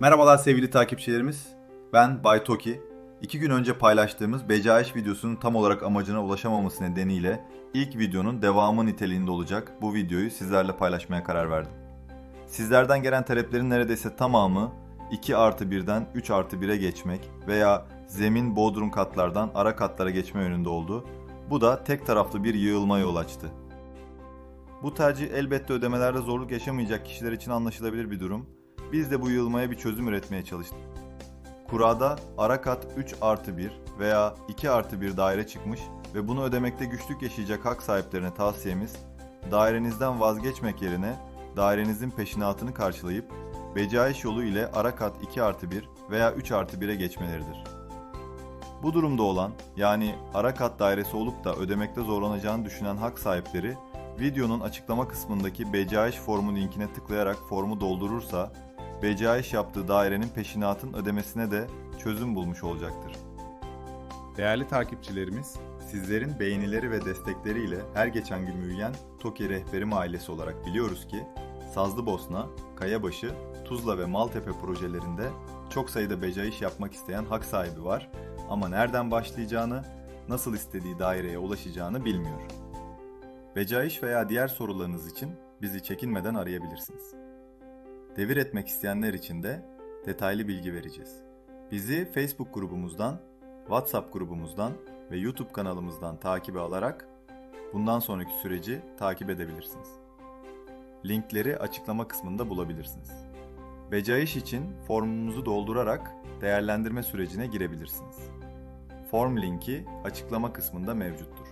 Merhabalar sevgili takipçilerimiz. Ben Bay Toki. İki gün önce paylaştığımız Becaiş videosunun tam olarak amacına ulaşamaması nedeniyle ilk videonun devamı niteliğinde olacak bu videoyu sizlerle paylaşmaya karar verdim. Sizlerden gelen taleplerin neredeyse tamamı 2 artı 1'den 3 artı 1'e geçmek veya zemin bodrum katlardan ara katlara geçme yönünde oldu. Bu da tek taraflı bir yığılma yol açtı. Bu tercih elbette ödemelerde zorluk yaşamayacak kişiler için anlaşılabilir bir durum. Biz de bu yığılmaya bir çözüm üretmeye çalıştık. Kurada ara kat 3 artı 1 veya 2 artı 1 daire çıkmış ve bunu ödemekte güçlük yaşayacak hak sahiplerine tavsiyemiz, dairenizden vazgeçmek yerine dairenizin peşinatını karşılayıp becaiş yolu ile ara kat 2 artı 1 veya 3 artı 1'e geçmeleridir. Bu durumda olan yani ara kat dairesi olup da ödemekte zorlanacağını düşünen hak sahipleri videonun açıklama kısmındaki becaiş formu linkine tıklayarak formu doldurursa becaiş yaptığı dairenin peşinatın ödemesine de çözüm bulmuş olacaktır. Değerli takipçilerimiz, sizlerin beğenileri ve destekleriyle her geçen gün büyüyen TOKİ Rehberim ailesi olarak biliyoruz ki Sazlıbosna, Kayabaşı, Tuzla ve Maltepe projelerinde çok sayıda becaiş yapmak isteyen hak sahibi var ama nereden başlayacağını, nasıl istediği daireye ulaşacağını bilmiyor. Becaiş veya diğer sorularınız için bizi çekinmeden arayabilirsiniz. Devir etmek isteyenler için de detaylı bilgi vereceğiz. Bizi Facebook grubumuzdan, WhatsApp grubumuzdan ve YouTube kanalımızdan takibe alarak bundan sonraki süreci takip edebilirsiniz. Linkleri açıklama kısmında bulabilirsiniz. Becaiş için formumuzu doldurarak değerlendirme sürecine girebilirsiniz. Form linki açıklama kısmında mevcuttur.